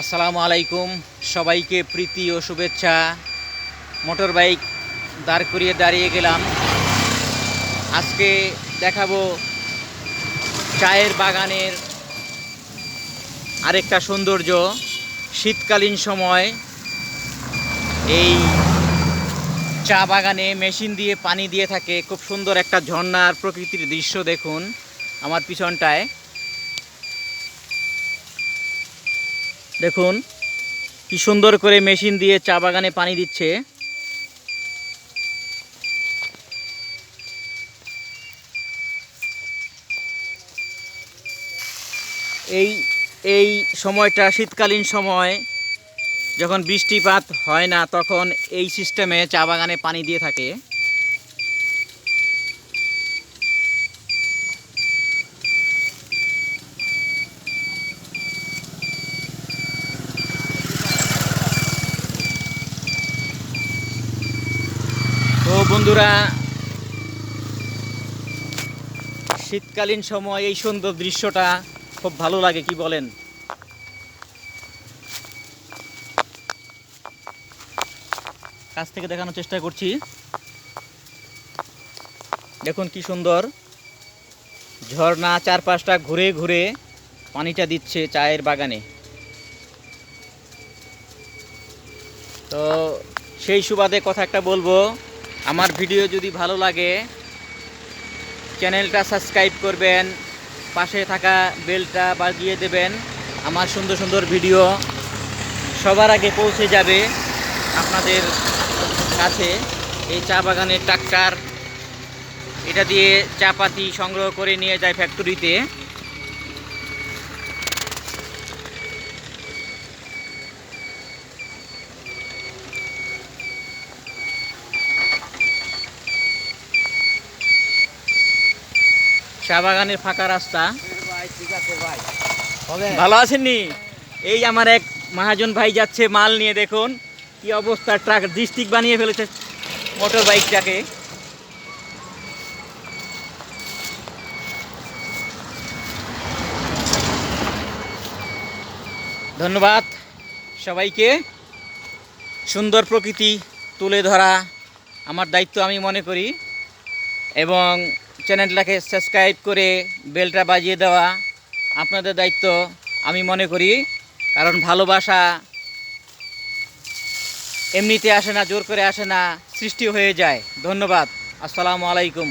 আসসালামু আলাইকুম। সবাইকে প্রীতি ও শুভেচ্ছা। মোটর বাইক দাঁড় করিয়ে দাঁড়িয়ে গেলাম। আজকে দেখাবো চায়ের বাগানের আরেকটা সৌন্দর্য। শীতকালীন সময় এই চা বাগানে মেশিন দিয়ে পানি দিয়ে থাকে। খুব সুন্দর একটা ঝর্ণার প্রকৃতির দৃশ্য দেখুন আমার পিছনটায়। দেখুন, কি সুন্দর করে মেশিন দিয়ে চা বাগানে পানি দিচ্ছে। এই এই সময়টা শীতকালীন সময়, যখন বৃষ্টিপাত হয় না, তখন এই সিস্টেমে চা বাগানে পানি দিয়ে থাকে। বন্ধুরা, শীতকালীন সময় এই সুন্দর দৃশ্যটা খুব ভালো লাগে, কি বলেন? কাছ থেকে দেখানোর চেষ্টা করছি। দেখুন কি সুন্দর। ঝর্ণা চারপাশটা ঘুরে ঘুরে পানিটা দিচ্ছে চায়ের বাগানে। তো সেই সুবাদে কথা একটা বলব। আমার ভিডিও যদি ভালো লাগে, চ্যানেলটা সাবস্ক্রাইব করবেন, পাশে থাকা বেলটা বাজিয়ে দেবেন, আমার সুন্দর সুন্দর ভিডিও সবার আগে পৌঁছে যাবে আপনাদের কাছে। এই চা বাগানের ট্রাক্টর, এটা দিয়ে চা পাতি সংগ্রহ করে নিয়ে যায় ফ্যাক্টরিতে বাগানের ফাঁকা রাস্তা। ভালো আছেননি? এই আমার এক মহাজন ভাই যাচ্ছে মাল নিয়ে দেখুন। কি অবস্থা ট্রাক ডিস্ট্রিক্ট বানিয়ে ফেলেছে মোটর বাইকটাকে। ধন্যবাদ সবাইকে। সুন্দর প্রকৃতি তুলে ধরা আমার দায়িত্ব আমি মনে করি। এবং চ্যানেলটাকে সাবস্ক্রাইব করে বেলটা বাজিয়ে দেওয়া আপনাদের দায়িত্ব, আমি মনে করি, কারণ ভালোবাসা এমনিতে আসে না, জোর করে আসে না, সৃষ্টি হয়ে যায়। ধন্যবাদ। আসসালামু আলাইকুম।